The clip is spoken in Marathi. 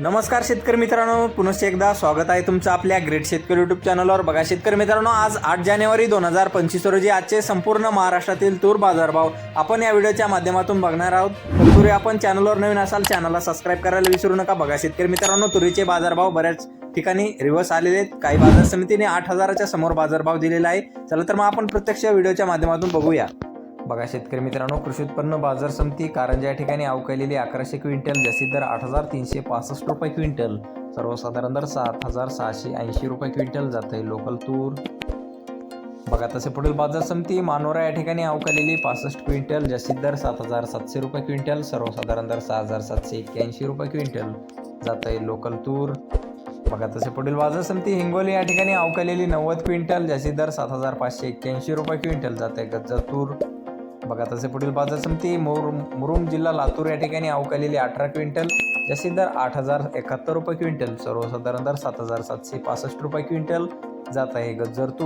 नमस्कार शेतकरी मित्रांनो पुनश्च एकदा स्वागत आहे तुमचं आपल्या ग्रेट शेतकरी युट्यूब चॅनलवर बघा शेतकरी मित्रांनो आज आठ जानेवारी दोन हजार पंचवीस रोजी आजचे संपूर्ण महाराष्ट्रातील तूर बाजारभाव आपण या व्हिडिओच्या माध्यमातून बघणार आहोत. तुरी आपण चॅनलवर नवीन असाल चॅनलला सबस्क्राईब करायला विसरू नका. बघा शेतकरी मित्रांनो तुरीचे बाजारभाव बऱ्याच ठिकाणी रिव्हर्स आलेले आहेत. काही बाजार समितीने आठ हजाराच्या समोर बाजारभाव दिलेला आहे. चला तर मग आपण प्रत्यक्ष व्हिडिओच्या माध्यमातून बघूया. बघा शेतकरी मित्रांनो कृषी उत्पन्न बाजार समिती कारंजा या ठिकाणी अवकालेली अकराशे क्विंटल जास्तीत दर आठ हजार तीनशे पासष्ट रुपये क्विंटल सर्वसाधारण दर सात हजार सहाशे ऐंशी रुपये क्विंटल जात आहे लोकल तूर. बघा तसे पुढील बाजार समिती मानोरा या ठिकाणी अवकालेली पासष्ट क्विंटल जास्तीत दर सात हजार सातशे रुपये क्विंटल सर्वसाधारण दर सहा हजार सातशे एक्क्याऐंशी रुपये क्विंटल जात आहे लोकल तूर. बघा तसे पुढील बाजार समिती हिंगोली या ठिकाणी अवकालेली नव्वद क्विंटल जास्तीत दर सात हजार पाचशे एक्क्याऐंशी रुपये क्विंटल जात आहे गज्जा तूर. बघा तसे पुढील बाजार समिती मोर मुरुम जिल्हा लातूर या ठिकाणी अवकालेली अठरा क्विंटल जास्तीत दर आठ हजार एकाहत्तर रुपये क्विंटल सर्वसाधारण दर सात हजार सातशे पासष्ट रुपये क्विंटल जात आहे गज्जर तूर